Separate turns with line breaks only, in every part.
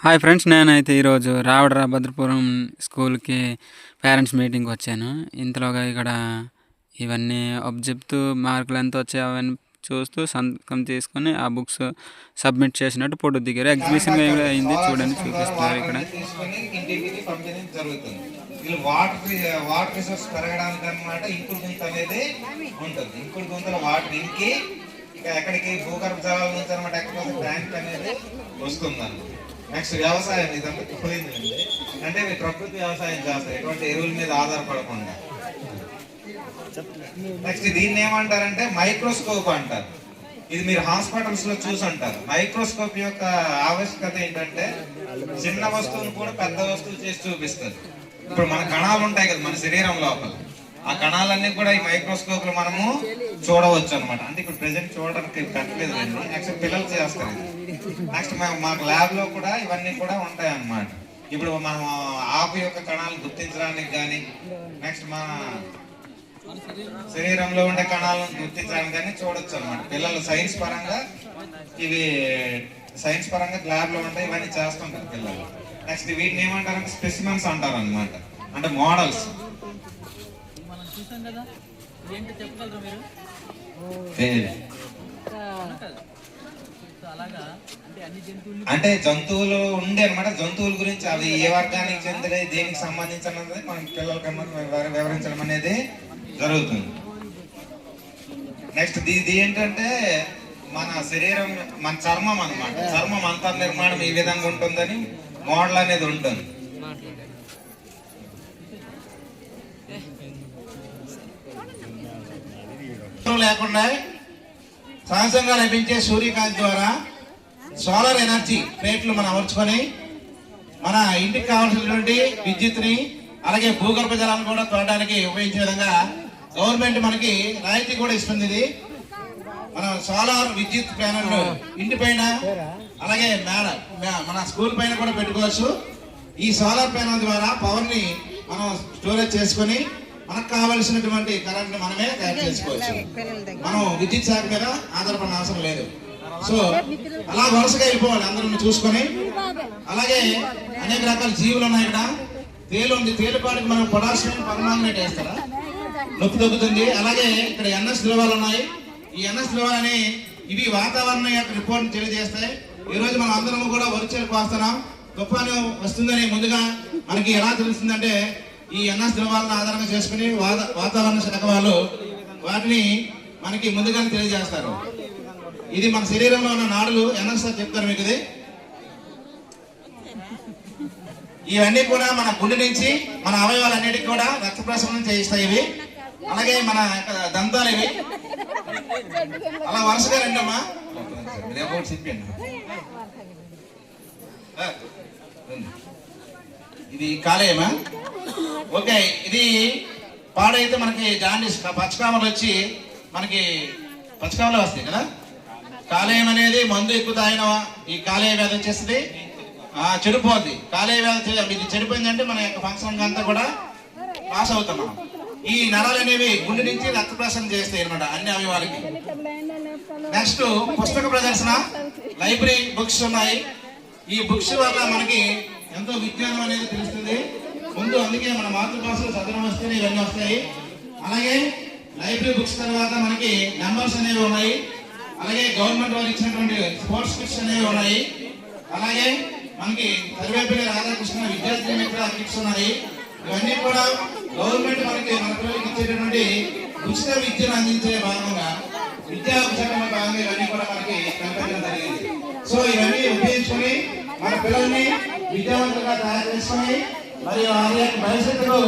Hi friends నేనైతే ఈరోజు రావడరా భద్రపురం స్కూల్కి పేరెంట్స్ మీటింగ్కి వచ్చాను. ఇంతలోగా ఇక్కడ ఇవన్నీ అప్ చెప్తూ మార్కులు ఎంత వచ్చాయి అవన్నీ చూస్తూ సంతకం తీసుకొని ఆ బుక్స్ సబ్మిట్ చేసినట్టు ఫోటో దిగారు. ఎగ్జిబిషన్ అయింది. చూడండి చూపిస్తున్నారు ఇక్కడ.
వాటర్ వాటర్ రిసోర్స్ పెరగడానికి అనమాట ఇంకుడు గుంత అనేది ఉంటుంది. ఇంకుడు గుంతలో వాటర్ ఇంకి ఇక ఎక్కడికి భూగర్భ జలాల నుంచి అనమాట ఎక్కడ ట్యాంక్ అనేది వస్తుంది నెక్స్ట్ వ్యవసాయం ఇదంతా తిప్పలేదండి అంటే మీరు ప్రకృతి వ్యవసాయం చేస్తారు ఎటువంటి ఎరువుల మీద ఆధారపడకుండా. నెక్స్ట్ దీన్ని ఏమంటారంటే మైక్రోస్కోప్ అంటారు. ఇది మీరు హాస్పిటల్స్లో చూసి అంటారు మైక్రోస్కోప్ యొక్క ఆవశ్యకత ఏంటంటే చిన్న వస్తువును కూడా పెద్ద వస్తువు చేసి చూపిస్తుంది. ఇప్పుడు మన కణాలు ఉంటాయి కదా మన శరీరం లోపల. ఆ కణాలన్నీ కూడా ఈ మైక్రోస్కోప్లో మనము చూడవచ్చు అనమాట అంటే ఇప్పుడు ప్రెసెంట్ చూడడానికి పెట్టలేదు నెక్స్ట్ పిల్లలు చేస్తారు. నెక్స్ట్ మాకు ల్యాబ్లో కూడా ఇవన్నీ కూడా ఉంటాయి అన్నమాట ఇప్పుడు మనం ఆకు యొక్క కణాలు గుర్తించడానికి కానీ నెక్స్ట్ మన శరీరంలో ఉండే కణాలను గుర్తించడానికి కానీ చూడొచ్చు అనమాట పిల్లలు సైన్స్ పరంగా ఇవి సైన్స్ పరంగా ల్యాబ్లో ఉంటాయి ఇవన్నీ చేస్తుంటారు పిల్లలు. నెక్స్ట్ వీటిని ఏమంటారంటే స్పెసిమన్స్ అంటారు అనమాట అంటే మోడల్స్
కదా ఏంటో చెప్పగలరా మీరు? అంటే జంతువులు
ఉండే అనమాట జంతువుల గురించి అవి ఏ వర్గానికి చెందిన దేనికి సంబంధించినది మనం పిల్లలకన్నా వివ- వివరించడం అనేది జరుగుతుంది. నెక్స్ట్ ఇది ఏంటంటే మన శరీరం మన చర్మం అన్నమాట. చర్మం అంతర్ నిర్మాణం ఈ విధంగా ఉంటుందని మోడల్ అనేది ఉంటుంది.
ఉన్నాయి. సహజంగా లభించే సూర్యకాంతి ద్వారా సోలార్ ఎనర్జీ ప్లేట్లు మనం అమర్చుకొని మన ఇంటికి కావాల్సినటువంటి విద్యుత్ని అలాగే భూగర్భ జలాలను కూడా తోడడానికి ఉపయోగించే విధంగా గవర్నమెంట్ మనకి రాయితీ కూడా ఇస్తుంది ఇది. మన సోలార్ విద్యుత్ ప్యానల్ ఇంటి పైన అలాగే మేడ మన స్కూల్ పైన కూడా పెట్టుకోవచ్చు. ఈ సోలార్ ప్యానల్ ద్వారా పవర్ని మనం స్టోరేజ్ చేసుకొని మనకు కావలసినటువంటి కరెంట్ మనమే తయారు చేసుకోవచ్చు. మనం విద్యుత్ శాఖ మీద ఆధారపడిన అవసరం లేదు. సో అలా వరుసగా వెళ్ళిపోవాలి అందరం చూసుకొని. అలాగే అనేక రకాల జీవులు ఉన్నాయి ఇక్కడ. తేలు ఉంది. తేలిపాటికి మనం పొటాషియం పర్మాంగనేట్ వేస్తారా? నొప్పి తగ్గుతుంది. అలాగే ఇక్కడ ఎన్ఎస్ ద్రవాలు ఉన్నాయి. ఈ ఎన్ఎస్ ద్రవాలని ఇవి వాతావరణం యొక్క రిపోర్ట్ తెలియజేస్తాయి. ఈ రోజు మనం అందరం కూడా వరిచేలకు వస్తున్నాం. తుఫాను వస్తుందని ముందుగా మనకి ఎలా తెలుస్తుందంటే ఈ ఎన్ఎస్ ద్రవాలను ఆధారంగా చేసుకుని వాతావరణ శాఖ వాళ్ళు వాటిని మనకి ముందుగానే తెలియజేస్తారు. ఇది మన శరీరంలో ఉన్న నాడులు ఎన్ఎస్ చెప్తారు మీకు ఇది. ఇవన్నీ కూడా మన గుండె నుంచి మన అవయవాలన్నిటికీ కూడా రక్త ప్రసరణ చేయిస్తాయి ఇవి. అలాగే మన దంతాలు ఇవి. అలా వరుసగా రండమ్మా. చెప్పండి ఇది కాలేయమా ఓకే ఇది పాడైతే మనకి జాండీస్ పచ్చకామలు వచ్చి మనకి పచ్చకామలు వస్తాయి కదా? కాలేయం అనేది మందు ఎక్కువ తాగిన ఈ కాలేయ వ్యాధి వచ్చేస్తుంది. చెడిపోద్ది. కాలేయ వ్యాధి ఇది చెడిపోయిందంటే మన యొక్క ఫంక్షన్ అంతా కూడా లాస్ అవుతున్నాం ఈ నరాలు అనేవి గుండె నుంచి రక్త ప్రసరణ చేస్తాయి అనమాట అన్ని అవయవాలకి. నెక్స్ట్ పుస్తక ప్రదర్శన. లైబ్రరీ బుక్స్ ఉన్నాయి. ఈ బుక్స్ వల్ల మనకి ఎంతో విజ్ఞానం అనేది తెలుస్తుంది. ముందు అందుకే మన మాతృభాషలో చదవడం వస్తేనే ఇవన్నీ వస్తాయి. అలాగే లైబ్రరీ బుక్స్ తర్వాత మనకి నెంబర్స్ అనేవి ఉన్నాయి. అలాగే గవర్నమెంట్ వారు ఇచ్చినటువంటి స్పోర్ట్స్ కిట్స్ అనేవి ఉన్నాయి. అలాగే మనకి సర్వేపల్లి రాధాకృష్ణ విద్యార్థి మిత్ర కిట్స్ ఉన్నాయి. ఇవన్నీ కూడా గవర్నమెంట్ మనకి మన పిల్లలకి ఇచ్చేటటువంటి ఉచిత విద్యను అందించే భాగంగా విద్యా శాఖలో భాగంగా ఇవన్నీ కూడా మనకి కల్పించడం జరిగింది. సో ఇవన్నీ ఉపయోగించుకొని మన పిల్లల్ని విద్యావంతులుగా తయారు చేసుకొని మరియు వారి యొక్క భవిష్యత్తులో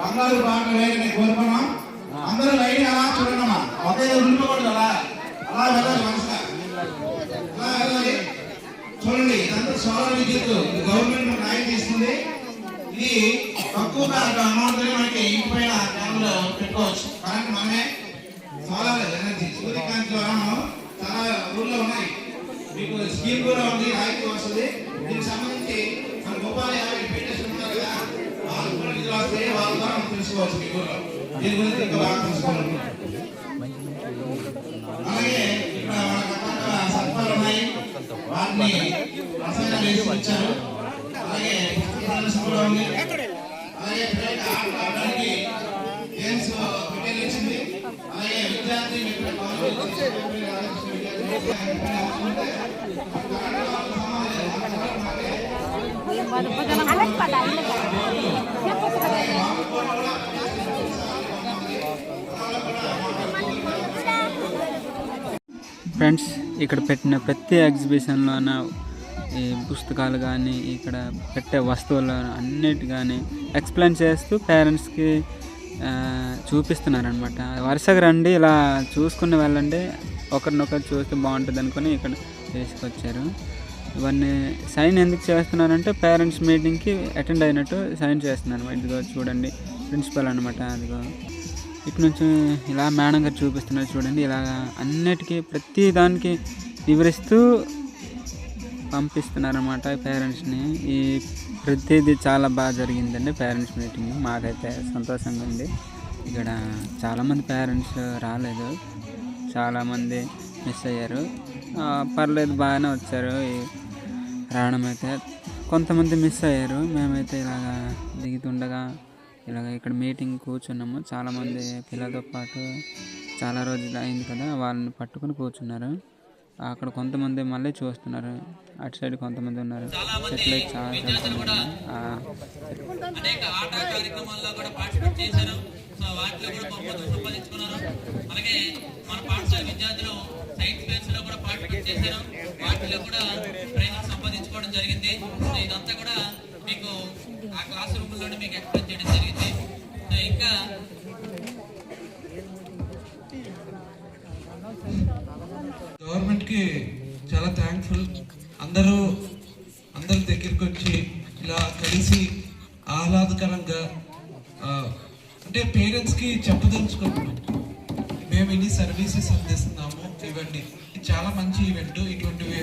బంగారు బాగా వేయాలని కోరుకున్నాం. అందరూ లైన్ అలా చూడమ్మా. ఒకే ఉండిపోకూడదు అలా అలా వెళ్ళాలి మనసుగా. అలా వెళ్ళాలి. చూడండి ఇదంతా సోలార్ విద్యుత్ గవర్నమెంట్ మనకు న్యాయం చేస్తుంది ఇది తక్కువ అమౌంట్ మనకి ఇంటి పైన ప్యానల్ పెట్టుకోవచ్చు. కరెంట్ మనమే సోలార్ ఎనర్జీ. సూర్యకాంతి ద్వారా మనం చాలా ఊళ్ళో ఉన్నాయి. మీకు స్కీమ్ కూడా ఉంది రాయితీ వస్తుంది. దీనికి సంబంధించి మన గోపాల యాభై పెట్టేసి కూడా నిధులు వాళ్ళ మనం తెలుసుకోవచ్చు మీ ఊర్లో దీని గురించి ఇంకా బాగా తెలుసుకోవాలి అలాగే ఇక్కడ మన సత్వాలు ఉన్నాయి. వాటిని రసాయనాలు వేసి వచ్చారు
ఫ్రెండ్స్ ఇక్కడ పెట్టిన ప్రతి ఎగ్జిబిషన్లోన ఈ పుస్తకాలు కానీ ఇక్కడ పెట్టే వస్తువులు అన్నిటి కానీ ఎక్స్ప్లెయిన్ చేస్తూ పేరెంట్స్కి చూపిస్తున్నారనమాట వరుసగా రండి ఇలా చూసుకుని వెళ్ళండి. ఒకరినొకరు చూస్తే బాగుంటుంది అనుకుని ఇక్కడ తీసుకొచ్చారు. ఇవన్నీ సైన్ ఎందుకు చేస్తున్నారంటే పేరెంట్స్ మీటింగ్కి అటెండ్ అయినట్టు సైన్ చేస్తున్నారు ఇదిగో చూడండి ప్రిన్సిపల్ అనమాట అదిగో. ఇటు నుంచి ఇలా మేడం గారు చూపిస్తున్నారు చూడండి. ఇలా అన్నిటికీ ప్రతి దానికి వివరిస్తూ పంపిస్తున్నారన్నమాట పేరెంట్స్ని. ఈ ప్రతిదీ చాలా బాగా జరిగిందండి పేరెంట్స్ మీటింగ్. మాకైతే సంతోషంగా ఉంది. ఇక్కడ చాలామంది పేరెంట్స్ రాలేదు. చాలామంది మిస్ అయ్యారు. పర్లేదు బాగానే వచ్చారు. ఈ రావడం అయితే కొంతమంది మిస్ అయ్యారు. మేమైతే ఇలాగా దిగుతుండగా ఇలాగ ఇక్కడ మీటింగ్ కూర్చున్నాము. చాలామంది పిల్లలతో పాటు చాలా రోజులు అయింది కదా వాళ్ళని పట్టుకొని కూర్చున్నారు. అక్కడ కొంతమంది మళ్ళీ చూస్తున్నారు. అటు సైడ్ కొంతమంది ఉన్నారు. చెట్లు చాలా
అలాగే మన పాఠశాల విద్యార్థులు సైన్స్ ఫేర్స్లో కూడా పార్టిసిపేట్ చేశారు వాటిలో కూడా ట్రైనింగ్ సంపాదించుకోవడం జరిగింది ఇదంతా కూడా మీకు ఆ క్లాస్ రూమ్లోనే మీకు ఎక్స్ప్లెయిన్ చేయడం జరిగింది. సో ఇంకా
గవర్నమెంట్కి చాలా థ్యాంక్ఫుల్ అందరూ అందరి దగ్గరికి వచ్చి ఇలా కలిసి ఆహ్లాదకరంగా అంటే పేరెంట్స్కి చెప్పదలుచుకుంటున్నాం మేము ఇన్ని సర్వీసెస్ అందిస్తున్నాము ఇవన్నీ చాలా మంచి ఈవెంట్ ఇటువంటివి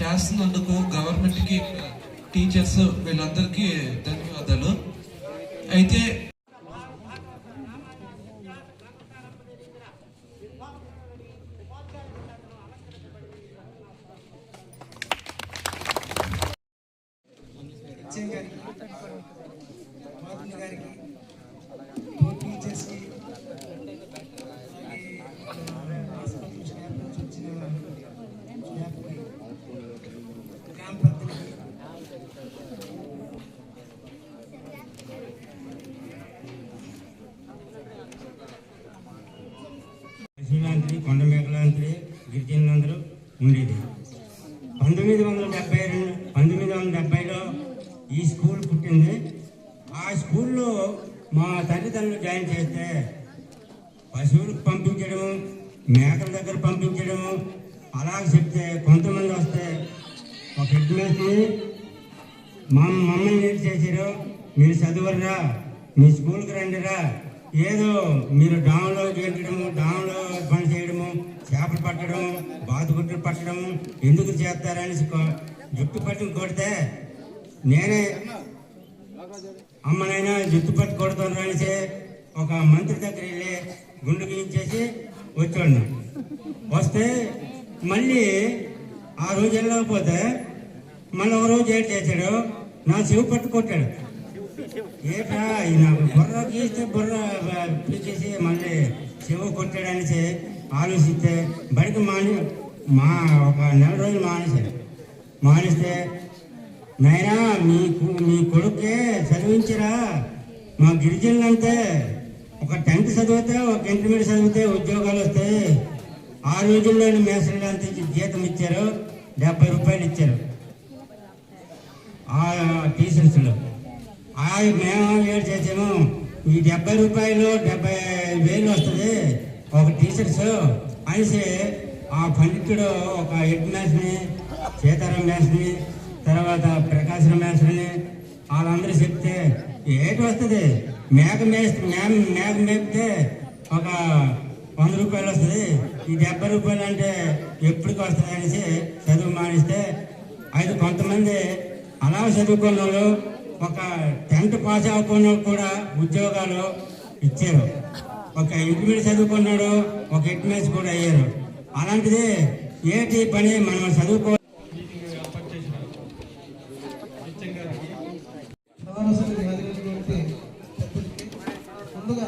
చేస్తున్నందుకు గవర్నమెంట్కి టీచర్స్ వీళ్ళందరికీ ధన్యవాదాలు. అయితే
శ్రీలాంత్రి కొండ మేకలాంత్రి గిరిజనులందరూ ఉండేది. పంతొమ్మిది వందల డెబ్బై రెండు పంతొమ్మిది వందల డెబ్బైలో ఈ స్కూల్ పుట్టింది. ఆ స్కూల్లో మా తల్లిదండ్రులు జాయిన్ చేస్తే పశువులకు పంపించడము మేకల దగ్గర పంపించడము అలా చెప్తే కొంతమంది వస్తే ఒక హెడ్ మాస్టర్ని మా మమ్మల్ని ఏం చేశారు? మీరు చదువురా? మీ స్కూల్కి రండిరా? ఏదో మీరు డాంలో చేయడము డాంలో పని చేయడము చేపలు పట్టడం బాతుగుట్టలు పట్టడము ఎందుకు చేస్తారని జుట్టు పట్టుకు కొడితే నేనే అమ్మనైనా జుట్టు పట్టు కొడుతాను అనేసి ఒక మంత్రి దగ్గర వెళ్ళి గుండు గీయించేసి వచ్చాడు వస్తే మళ్ళీ ఆ రోజు వెళ్ళకపోతే మళ్ళీ ఒక రోజు ఏం చేశాడు? నా చెవి పట్టు కొట్టాడు. ఏటా నాకు బుర్ర గీస్తే బుర్ర పీకేసి మళ్ళీ చెవు కొట్టడానికి ఆలోచిస్తే బడికి మాని మా ఒక నెల రోజులు మానేశారు మానేస్తే నాయనా మీ మీ కొడుకే చదివించరా? మా గిరిజనులంతే ఒక టెన్త్ చదివితే ఒక ఇంటర్మీడియట్ చదివితే ఉద్యోగాలు వస్తాయి. ఆ రోజుల్లోని మేసలు అంత జీతం ఇచ్చారు డెబ్బై రూపాయలు ఇచ్చారు. ఆ టీచర్స్లో. ఆ మేము ఏడు చేసాము. ఈ డెబ్బై రూపాయలు డెబ్బై వేలు వస్తుంది. ఒక టీచర్స్ అనేసి ఆ పండితుడు ఒక హెడ్ మ్యాచ్ని సీతారాం మ్యాచ్ని తర్వాత ప్రకాశం మ్యాచ్ని వాళ్ళందరూ చెప్తే ఏటి వస్తుంది? మేక మేస్తే మేము మేక మేపితే ఒక వంద రూపాయలు వస్తుంది. ఈ డెబ్బై రూపాయలు అంటే ఎప్పటికి వస్తుంది? అనేసి చదువు మానేస్తే అయితే కొంతమంది అలా చదువుకున్న వాళ్ళు ఒక టెన్త్ పాస్ అవ్వకుండా కూడా ఉద్యోగాలు ఇచ్చారు. ఒక ఇంటర్మీడియట్ చదువుకున్నాడు ఒక ఇంటర్మీడియట్ కూడా అయ్యారు. అలాంటిది ఏంటి పని మనం చదువుకో
ముందుగా